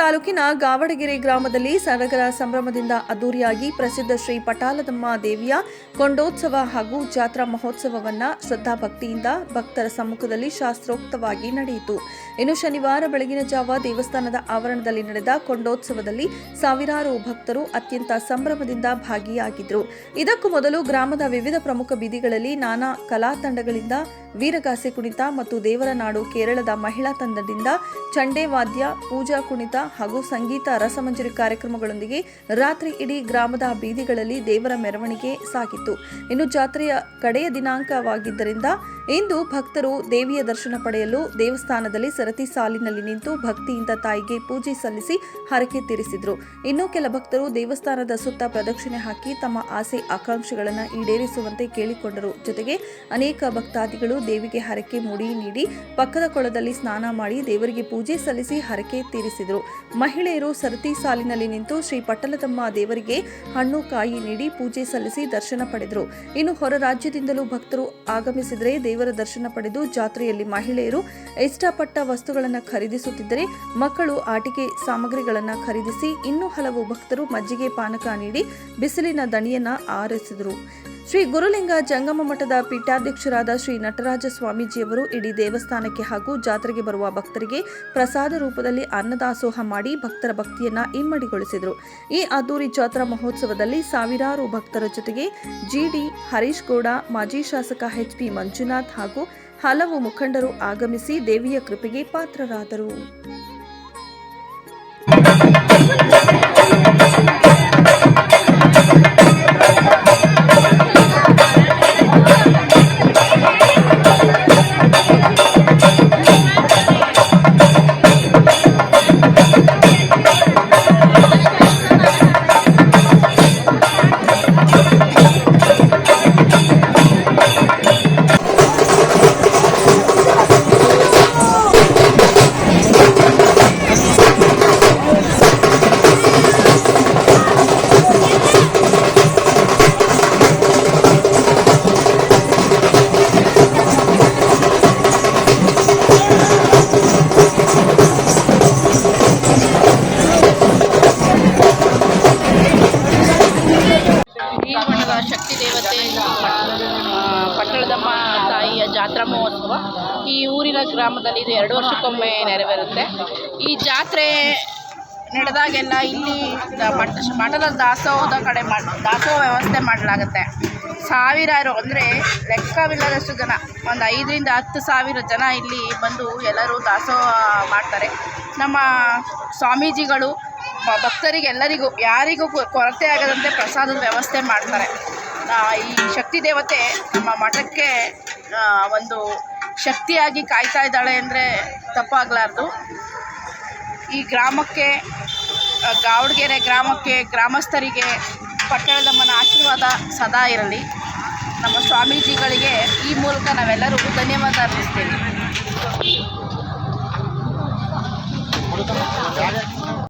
ತಾಲೂಕಿನ ಗಾವಡಗೆರೆ ಗ್ರಾಮದಲ್ಲಿ ಸಡಗರ ಸಂಭ್ರಮದಿಂದ ಅದ್ದೂರಿಯಾಗಿ ಪ್ರಸಿದ್ಧ ಶ್ರೀ ಪಟಾಲದಮ್ಮ ದೇವಿಯ ಕೊಂಡೋತ್ಸವ ಹಾಗೂ ಜಾತ್ರಾ ಮಹೋತ್ಸವವನ್ನ ಶ್ರದ್ಧಾಭಕ್ತಿಯಿಂದ ಭಕ್ತರ ಸಮ್ಮುಖದಲ್ಲಿ ಶಾಸ್ತ್ರೋಕ್ತವಾಗಿ ನಡೆಯಿತು. ಇನ್ನು ಶನಿವಾರ ಬೆಳಗಿನ ಜಾವ ದೇವಸ್ಥಾನದ ಆವರಣದಲ್ಲಿ ನಡೆದ ಕೊಂಡೋತ್ಸವದಲ್ಲಿ ಸಾವಿರಾರು ಭಕ್ತರು ಅತ್ಯಂತ ಸಂಭ್ರಮದಿಂದ ಭಾಗಿಯಾಗಿದ್ದರು ಇದಕ್ಕೂ ಮೊದಲು ಗ್ರಾಮದ ವಿವಿಧ ಪ್ರಮುಖ ಬೀದಿಗಳಲ್ಲಿ ನಾನಾ ಕಲಾ ತಂಡಗಳಿಂದ ವೀರಗಾಸೆ ಕುಣಿತ ಮತ್ತು ದೇವರ ನಾಡು ಕೇರಳದ ಮಹಿಳಾ ತಂಡದಿಂದ ಚಂಡೆ ವಾದ್ಯ, ಪೂಜಾ ಕುಣಿತ ಹಾಗೂ ಸಂಗೀತ ರಸಮಂಜರಿ ಕಾರ್ಯಕ್ರಮಗಳೊಂದಿಗೆ ರಾತ್ರಿ ಇಡೀ ಗ್ರಾಮದ ಬೀದಿಗಳಲ್ಲಿ ದೇವರ ಮೆರವಣಿಗೆ ಸಾಗಿತ್ತು. ಇನ್ನು ಜಾತ್ರೆಯ ಕಡೆಯ ದಿನಾಂಕವಾಗಿದ್ದರಿಂದ ಇಂದು ಭಕ್ತರು ದೇವಿಯ ದರ್ಶನ ಪಡೆಯಲು ದೇವಸ್ಥಾನದಲ್ಲಿ ಸರತಿ ಸಾಲಿನಲ್ಲಿ ನಿಂತು ಭಕ್ತಿಯಿಂದ ತಾಯಿಗೆ ಪೂಜೆ ಸಲ್ಲಿಸಿ ಹರಕೆ ತೀರಿಸಿದ್ರು. ಇನ್ನು ಕೆಲ ಭಕ್ತರು ದೇವಸ್ಥಾನದ ಸುತ್ತ ಪ್ರದಕ್ಷಿಣೆ ಹಾಕಿ ತಮ್ಮ ಆಸೆ ಆಕಾಂಕ್ಷೆಗಳನ್ನು ಈಡೇರಿಸುವಂತೆ ಕೇಳಿಕೊಂಡರು. ಜೊತೆಗೆ ಅನೇಕ ಭಕ್ತಾದಿಗಳು ದೇವಿಗೆ ಹರಕೆ ಮುಡಿ ನೀಡಿ ಪಕ್ಕದ ಕೊಳದಲ್ಲಿ ಸ್ನಾನ ಮಾಡಿ ದೇವರಿಗೆ ಪೂಜೆ ಸಲ್ಲಿಸಿ ಹರಕೆ ತೀರಿಸಿದರು. ಮಹಿಳೆಯರು ಸರತಿ ಸಾಲಿನಲ್ಲಿ ನಿಂತು ಶ್ರೀ ಪಟ್ಟಲದಮ್ಮ ದೇವರಿಗೆ ಹಣ್ಣು, ಕಾಯಿ ನೀಡಿ ಪೂಜೆ ಸಲ್ಲಿಸಿ ದರ್ಶನ ಪಡೆದರು. ಇನ್ನು ಹೊರ ರಾಜ್ಯದಿಂದಲೂ ಭಕ್ತರು ಆಗಮಿಸಿದರೆ ದೇವರ ದರ್ಶನ ಪಡೆದು ಜಾತ್ರೆಯಲ್ಲಿ ಮಹಿಳೆಯರು ಇಷ್ಟಪಟ್ಟ ವಸ್ತುಗಳನ್ನು ಖರೀದಿಸುತ್ತಿದ್ದರೆ ಮಕ್ಕಳು ಆಟಿಕೆ ಸಾಮಗ್ರಿಗಳನ್ನು ಖರೀದಿಸಿ ಇನ್ನೂ ಹಲವು ಭಕ್ತರು ಮಜ್ಜಿಗೆ ಪಾನಕ ನೀಡಿ ಬಿಸಿಲಿನ ದಣಿಯನ್ನ ಆರಿಸಿದರು. ಶ್ರೀ ಗುರುಲಿಂಗ ಜಂಗಮ ಮಠದ ಪೀಠಾಧ್ಯಕ್ಷರಾದ ಶ್ರೀ ನಟರಾಜ ಸ್ವಾಮೀಜಿಯವರು ಇಡೀ ದೇವಸ್ಥಾನಕ್ಕೆ ಹಾಗೂ ಜಾತ್ರೆಗೆ ಬರುವ ಭಕ್ತರಿಗೆ ಪ್ರಸಾದ ರೂಪದಲ್ಲಿ ಅನ್ನದಾಸೋಹ ಮಾಡಿ ಭಕ್ತರ ಭಕ್ತಿಯನ್ನ ಇಮ್ಮಡಿಗೊಳಿಸಿದರು. ಈ ಅದ್ದೂರಿ ಜಾತ್ರಾ ಮಹೋತ್ಸವದಲ್ಲಿ ಸಾವಿರಾರು ಭಕ್ತರ ಜೊತೆಗೆ ಜಿಡಿ ಹರೀಶ್ ಗೌಡ, ಮಾಜಿ ಶಾಸಕ ಎಚ್ ಪಿ ಮಂಜುನಾಥ್ ಹಾಗೂ ಹಲವು ಮುಖಂಡರು ಆಗಮಿಸಿ ದೇವಿಯ ಕೃಪೆಗೆ ಪಾತ್ರರಾದರು. ಊರಿನ ಗ್ರಾಮದಲ್ಲಿ ಇದು ಎರಡು ವರ್ಷಕ್ಕೊಮ್ಮೆ ನೆರವೇರುತ್ತೆ. ಈ ಜಾತ್ರೆ ನಡೆದಾಗೆಲ್ಲ ಇಲ್ಲಿ ಮಠ ಮಠದ ದಾಸೋಹದ ಕಡೆ ದಾಸೋಹ ವ್ಯವಸ್ಥೆ ಮಾಡಲಾಗುತ್ತೆ. ಸಾವಿರಾರು ಅಂದರೆ ಲೆಕ್ಕವಿಲ್ಲದಷ್ಟು ಜನ, ಒಂದು ಐದರಿಂದ ಹತ್ತು ಸಾವಿರ ಜನ ಇಲ್ಲಿ ಬಂದು ಎಲ್ಲರೂ ದಾಸೋಹ ಮಾಡ್ತಾರೆ. ನಮ್ಮ ಸ್ವಾಮೀಜಿಗಳು ಭಕ್ತರಿಗೆಲ್ಲರಿಗೂ ಯಾರಿಗೂ ಕೊರತೆ ಆಗದಂತೆ ಪ್ರಸಾದದ ವ್ಯವಸ್ಥೆ ಮಾಡ್ತಾರೆ. ಈ ಶಕ್ತಿ ದೇವತೆ ನಮ್ಮ ಮಠಕ್ಕೆ ಒಂದು ಶಕ್ತಿಯಾಗಿ ಕಾಯ್ತಾ ಇದ್ದಾಳೆ ಅಂದರೆ ತಪ್ಪಾಗಲಾರ್ದು. ಈ ಗ್ರಾಮಕ್ಕೆ ಗಾವಡಗೆರೆ ಗ್ರಾಮಕ್ಕೆ, ಗ್ರಾಮಸ್ಥರಿಗೆ ಪಟ್ಟಣದಮ್ಮನ ಆಶೀರ್ವಾದ ಸದಾ ಇರಲಿ. ನಮ್ಮ ಸ್ವಾಮೀಜಿಗಳಿಗೆ ಈ ಮೂಲಕ ನಾವೆಲ್ಲರೂ ಧನ್ಯವಾದ ಅರ್ಪಿಸ್ತೀವಿ.